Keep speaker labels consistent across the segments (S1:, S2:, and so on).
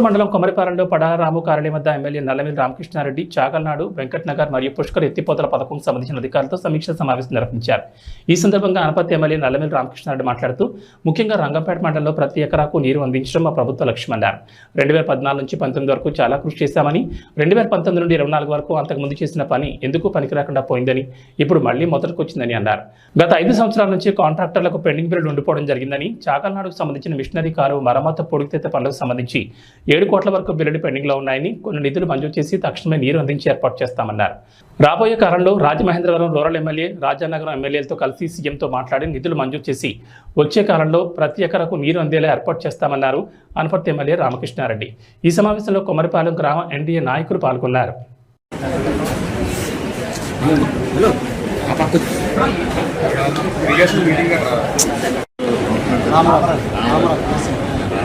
S1: ఒంగోలు మండలం కొమరిపాలెంలో పడారాము కార్యాలయం వద్ద ఎమ్మెల్యే నల్లమిల్లి రామకృష్ణారెడ్డి చాగల్నాడు వెంకట్ నగర్ మరియు పుష్కర్ ఎత్తిపోతల పథకం సంబంధించిన అధికారులతో సమీక్ష సమావేశం నిర్వహించారు. ఈ సందర్భంగా అనపతి ఎమ్మెల్యే నల్లమిల్లి రామకృష్ణారెడ్డి మాట్లాడుతూ ముఖ్యంగా రంగంపేట మండలంలో ప్రతి ఎకరాకు నీరు అందించడం మా ప్రభుత్వ లక్ష్యమన్నారు రెండు వేల పద్నాలుగు నుంచి పంతొమ్మిది వరకు చాలా కృషి చేశామని రెండు వేల పంతొమ్మిది నుండి ఇరవై నాలుగు వరకు అంతకుముందు చేసిన పని ఎందుకు పనికిరాకుండా పోయిందని ఇప్పుడు మళ్ళీ మొదటికొచ్చిందని అన్నారు. గత ఐదు సంవత్సరాల నుంచి కాంట్రాక్టర్లకు పెండింగ్ బిల్లులు ఉండిపోవడం జరిగిందని చాకల్నాడుకు సంబంధించిన మిషనరీ కారు మరమ్మతు పొడిగితేత పనులకు సంబంధించి ఏడు కోట్ల వరకు బిల్లులు పెండింగ్లో ఉన్నాయని కొన్ని నిధులు మంజూరు చేసి తక్షణమే నీరు అందించి ఏర్పాటు చేస్తామన్నారు. రాబోయే కాలంలో రాజమహేంద్రవరం రూరల్ ఎమ్మెల్యే రాజానగరం ఎమ్మెల్యేలతో కలిసి సీఎంతో మాట్లాడి నిధులు మంజూరు చేసి వచ్చే కాలంలో ప్రతి ఎకరకు నీరు అందేలా ఏర్పాటు చేస్తామన్నారు అనపర్తి ఎమ్మెల్యే రామకృష్ణారెడ్డి. ఈ సమావేశంలో కొమరిపాలెం గ్రామ ఎన్డీఏ నాయకులు పాల్గొన్నారు.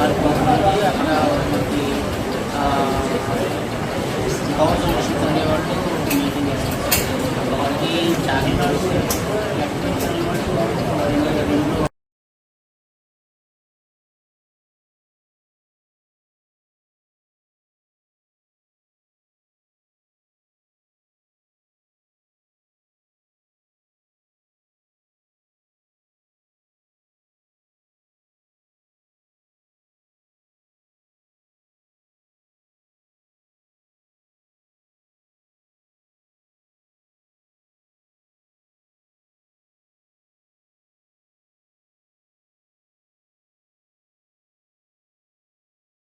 S2: আর